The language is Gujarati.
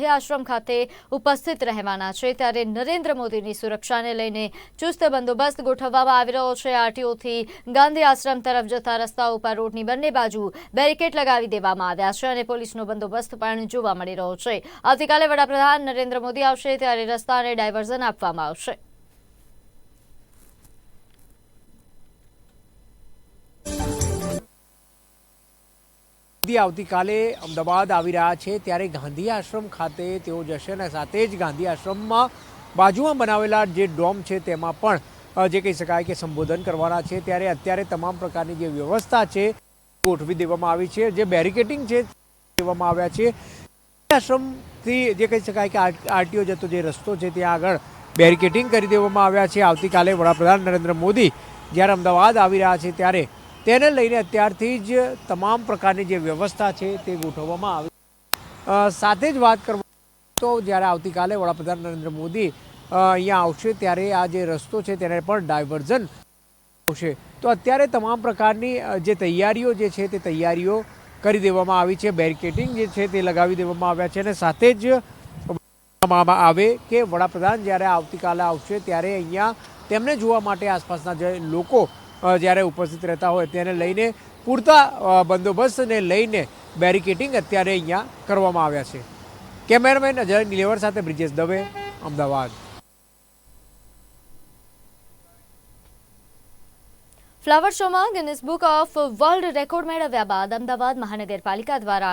ગાંધી આશ્રમ ખાતે ઉપસ્થિત રહેવાના છે. ત્યારે નરેન્દ્ર મોદીની સુરક્ષાને લઈને ચુસ્ત બંદોબસ્ત ગોઠવવામાં આવી રહ્યો છે. આરટીઓથી ગાંધી આશ્રમ તરફ જતા રસ્તા ઉપર રોડની બંને બાજુ બેરિકેડ લગાવી દેવામાં આવ્યા છે અને પોલીસનો બંદોબસ્ત પણ જોવા મળી રહ્યો છે. આવતીકાલે વડાપ્રધાન નરેન્દ્ર મોદી આવશે ત્યારે રસ્તાને ડાયવર્ઝન આપવામાં આવશે. મોદી આવતીકાલે અમદાવાદ આવી રહ્યા છે, ત્યારે ગાંધી આશ્રમ ખાતે તેઓ જશે અને સાથે જ ગાંધી આશ્રમમાં બાજુમાં બનાવેલા જે ડોમ છે તેમાં પણ જે કહી શકાય કે સંબોધન કરવાના છે. ત્યારે અત્યારે તમામ પ્રકારની જે વ્યવસ્થા છે ગોઠવી દેવામાં આવી છે. જે બેરિકેટિંગ છે, દેવામાં આવ્યા છે. આશ્રમથી જે કહી શકાય કે આરટીઓ જતો જે રસ્તો છે, ત્યાં આગળ બેરિકેટિંગ કરી દેવામાં આવ્યા છે. આવતીકાલે વડાપ્રધાન નરેન્દ્ર મોદી જ્યારે અમદાવાદ આવી રહ્યા છે, ત્યારે તેને લઈને અત્યારથી જ તમામ પ્રકારની જે વ્યવસ્થા છે તે ગોઠવવામાં આવી. સાથે જ વાત કરવા તો જ્યારે આવતીકાલે વડાપ્રધાન નરેન્દ્ર મોદી અહીંયા આવશે ત્યારે આ જે રસ્તો છે તેને પણ ડાયવર્ઝન આવશે. તો અત્યારે તમામ પ્રકારની જે તૈયારીઓ જે છે તે તૈયારીઓ કરી દેવામાં આવી છે. બેરિકેટિંગ જે છે તે લગાવી દેવામાં આવ્યા છે અને સાથે જ આવે કે વડાપ્રધાન જ્યારે આવતીકાલે આવશે ત્યારે અહીંયા તેમને જોવા માટે આસપાસના જે લોકો જ્યારે ઉપસ્થિત રહેતા હોય તેને લઈને પૂરતા બંદોબસ્તને લઈને બેરિકેટિંગ અત્યારે અહીંયા કરવામાં આવ્યા છે. કેમેરામેન અજય નિલેવર સાથે બ્રિજેશ દવે, અમદાવાદ. ફ્લાવર શોમાં Guinness book of world record મેળવ્યા બાદ અમદાવાદ મહાનગરપાલિકા દ્વારા